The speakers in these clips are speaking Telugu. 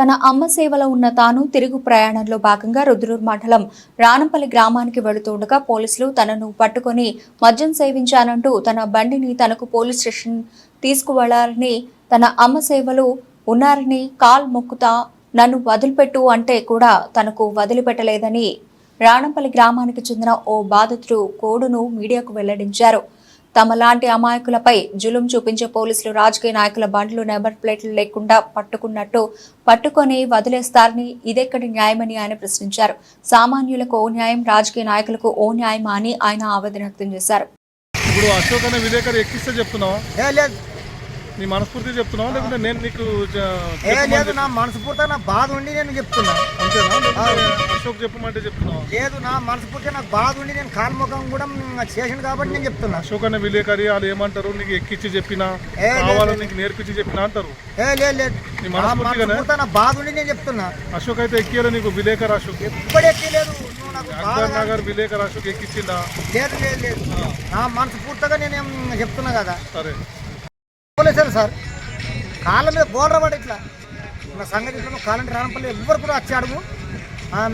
తన అమ్మ సేవలో ఉన్న తాను తిరుగు ప్రయాణంలో భాగంగా రుద్రూర్ మండలం రానంపల్లి గ్రామానికి వెళుతుండగా పోలీసులు తనను పట్టుకొని మద్యం సేవించానంటూ తన బండిని తనకు పోలీస్ స్టేషన్ తీసుకువెళ్ళాలని తన అమ్మ సేవలు ఉన్నారని కాల్ మొక్కుతా నన్ను వదిలిపెట్టు అంటే కూడా తనకు వదిలిపెట్టలేదని రాణంపల్లి గ్రామానికి చెందిన ఓ బాధితుడు కోడును మీడియాకు వెల్లడించారు. తమలాంటి అమాయకులపై జులుం చూపించే పోలీసులు రాజకీయ నాయకుల బండ్లు నెంబర్ ప్లేట్లు లేకుండా పట్టుకున్నట్టు పట్టుకొని వదిలేస్తారని ఇదెక్కడి న్యాయమని ఆయన ప్రశ్నించారు. సామాన్యులకు ఓ న్యాయం రాజకీయ నాయకులకు ఓ న్యాయమా అని ఆయన ఆవేదన వ్యక్తం చేశారు. ఇప్పుడు అశోక్ అనే విలేకరు ఎక్కిస్తే చెప్తున్నావా? ఏ లేదు. నీ మనస్ఫూర్తి చెప్తున్నావా? లేకుంటే నేను నీకు ఏ లేదు నా మనస్ఫూర్తిగా నా బాధ ఉండి నేను చెప్తున్నా. అంతేనా? లేకుంటే అశోక్ చెప్పమంటే చెప్తున్నావా? లేదు నా మనస్ఫూర్తిగా నాకు బాధ ఉండి నేను కాల్ముఖం కూడా చేసిండు కాబట్టి నేను చెప్తున్నా. అశోక్ అనే విలేకరి వాళ్ళు ఏమంటారు? నీకు ఎక్కించి చెప్పినా ఏ, లేదు, కావాలని. నీకు నేర్పించి చెప్పినా అంటారు. ఏ లేదు లేదు. నీ నా మనస్ఫూర్తిగానే? మనస్ఫూర్తిగా నా బాధ ఉండి నేను చెప్తున్నా. అశోక్ అయితే ఎక్కియాలి నీకు విలేకరు అశోక్. ఎప్పుడు ఎక్కలేదు నువ్వు నాకు బాధ అక్బర్ నగర్ విలేకరు అశోక్ ఎక్కించిందా లేదు లేదు లేదు. నా మనస్ఫూర్తిగా నేను ఏం చెప్తున్నా కదా. సరే. పోలేసారు సార్. కాళ్ళ మీద పడి ఇట్లా. నా సంగతి ఇట్లా కాలంటి రానపల్లి ఎవ్వరు కూడా వచ్చి అడుగు.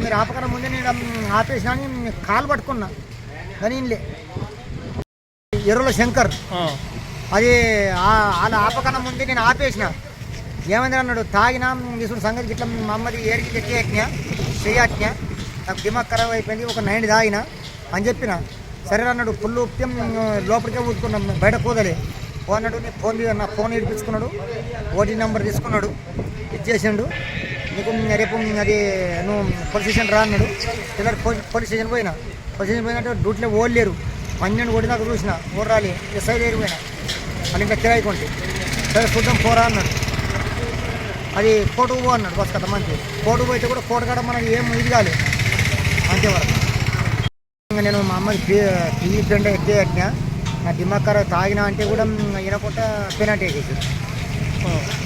మీరు ఆపకన్నా ముందే నేను ఆపేసినా కాలు పట్టుకున్నా. కానీ. ఎర్రల శంకర్. అది వాళ్ళ ఆపకన్నా ముందే నేను ఆపేసిన. ఏమైంది అన్నాడు తాగినా తీసుకున్న సంగతి ఇట్లా మా అమ్మది ఏడికి ఎక్కి ఎక్కినా చెయ్యట్నా నాకు దిమాగ్ ఖరాబ్ అయిపోయింది ఒక నైన్ తాగిన. అని చెప్పిన. సరే అన్నాడు ఫుల్ ఉప్పితే లోపలికే ఊదుకున్నాం బయట కూదలే. ఓ అన్నాడు నీ ఫోన్ తీ- నా ఫోన్ ఇడిపించుకున్నాడు ఓటీ నెంబర్ తీసుకున్నాడు. ఇచ్చేసిండు. నీకు రేపు అది నువ్వు పోలీస్ స్టేషన్ రా అన్నాడు. ఇలా పోలీస్ స్టేషన్ పోయినా. పోలీస్ స్టేషన్ పోయినట్టు డ్యూటీలో ఓడలేరు పన్నెండు కొడి నాకు చూసిన. ఓడరాలి ఎస్ఐ లేరు పోయినా. మళ్ళీ ఇంకా కిరాయి కొంటే. సరే చూద్దాం పోరా అన్నాడు. అది కోటుకు పో అన్నాడు బస్ కదా మంచి. కోటుకు పోయితే కూడా కోట కాడ మనకి ఏం ఇది కాలేదు అంతే వరకు ఇంకా నేను మా అమ్మకి టీవీ ఫ్రెండ్ ఎక్కే ఎక్కినా నా దిమ్మక్కర తాగినా అంటే కూడా వినకుండా పెనాల్టీ వేసేసారు